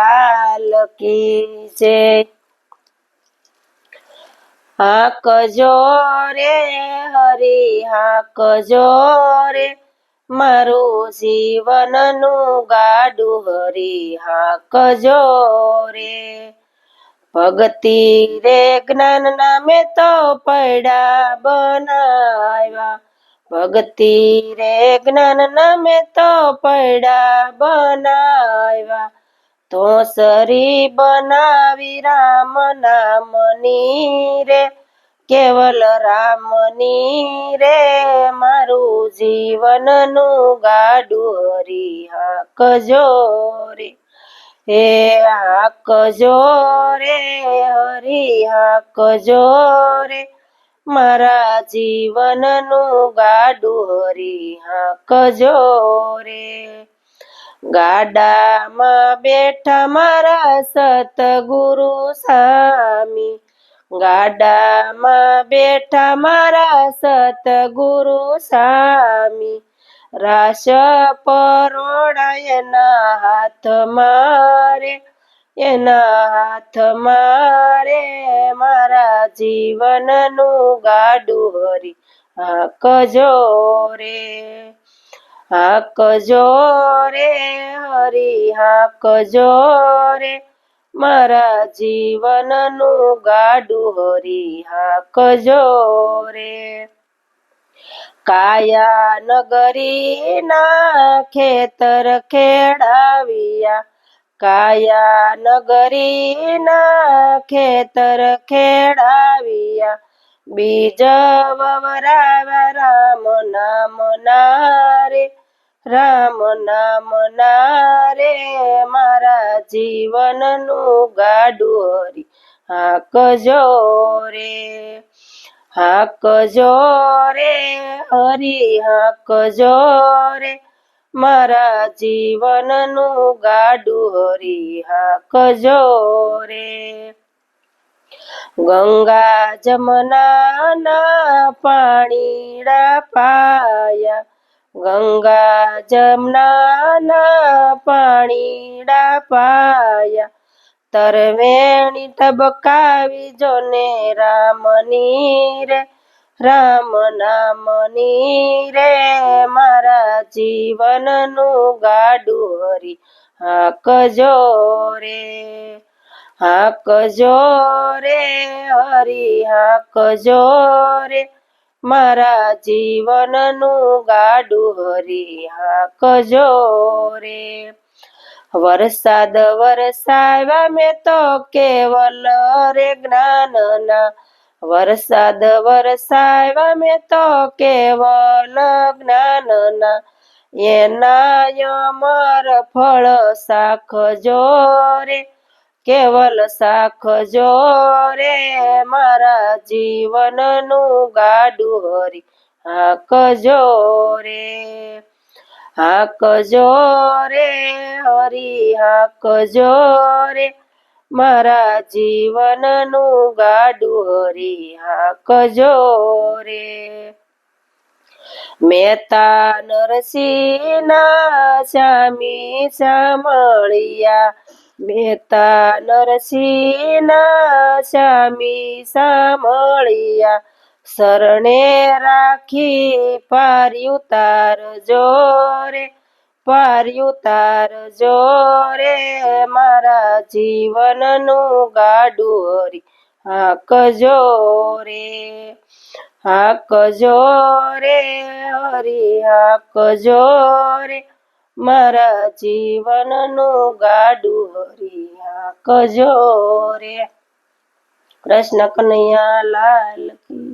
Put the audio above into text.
લાલ કી જય હાકજો રે, હરી હાક રે. મારું જીવનનું ગાડું હરી હાક જોરે ભક્તિ રે જ્ઞાન નામે તો પૈડા બનાવ્યા. ભક્તિ રે જ્ઞાન નામે તો પૈડા બનાવ્યા. તો સરી બનાવી રામ નામની રે, કેવલ રામની રે, મારું જીવનનું ગાડું હરી હાકજો રે હે હાકજો રે હરી હાકજો રે મારા જીવનનું ગાડું હરી હાકજો રે ગાડામાં બેઠા મારા સતગુરુ સ્વામી ગાડામાં બેઠા મારા સતગુરુ સ્વામી રાસ પરોડા એના હાથ મારે, એના હાથ મારે મારા જીવનનું ગાડું હરી. કજો રે હાકજો રે, હરી હાક જોરે મારા જીવનનું ગાડું હરી હાક રે. કાયા નગરી ના ખેતર ખેડાવ્યા. કાયા નગરી ના ખેતર ખેડાવ્યા. બીજ વવરાવ રામ નામ નારે રામ નામ રે મારા જીવનનું ગાડું હરી. હાકજો રે હાકજો રે, હરી હાકજો રે. મારા જીવનનું ગાડું હરી હાકજો રે. ગંગા જમના ના પાણીડા પાયા ગંગા જમના ના પાણીડા પાયા. તરવેણી ટબકાવી જોને રામની રે રામ નામની રે મારા જીવનનું ગાડું હરી હાકજો રે હાકજો રે, હરી હાકજો રે. મારા જીવનનું ગાડું હરી હાકજો રે. વરસાદ વરસાવ્યા મેં તો કેવલ રે જ્ઞાનના. વરસાદ વરસાવ્યા મેં તો કેવલ જ્ઞાનના. એના યમર ફળ શાખજો રે. કેવલ શાખજો રે મારા જીવનનું ગાડું હરી. હાકજો રે હાકજો રે હરી, હાકજો રે મારા જીવનનું ગાડું હરી. હાકજો રે. મહેતા નરસિંહના સ્વામી સાંભળિયા. મહેતા નરસિંહના સ્વામી સાંભળિયા. શરણે રાખી પાર્યું તાર જોરે પાર્યું તાર જોરે મારા જીવનનું ગાડું હરી. જોરે, હાક હાકજો રે હરી, હાક રે મારા જીવનનું ગાડું હરિયા કજો રે કૃષ્ણ કનૈયા લાલ કી.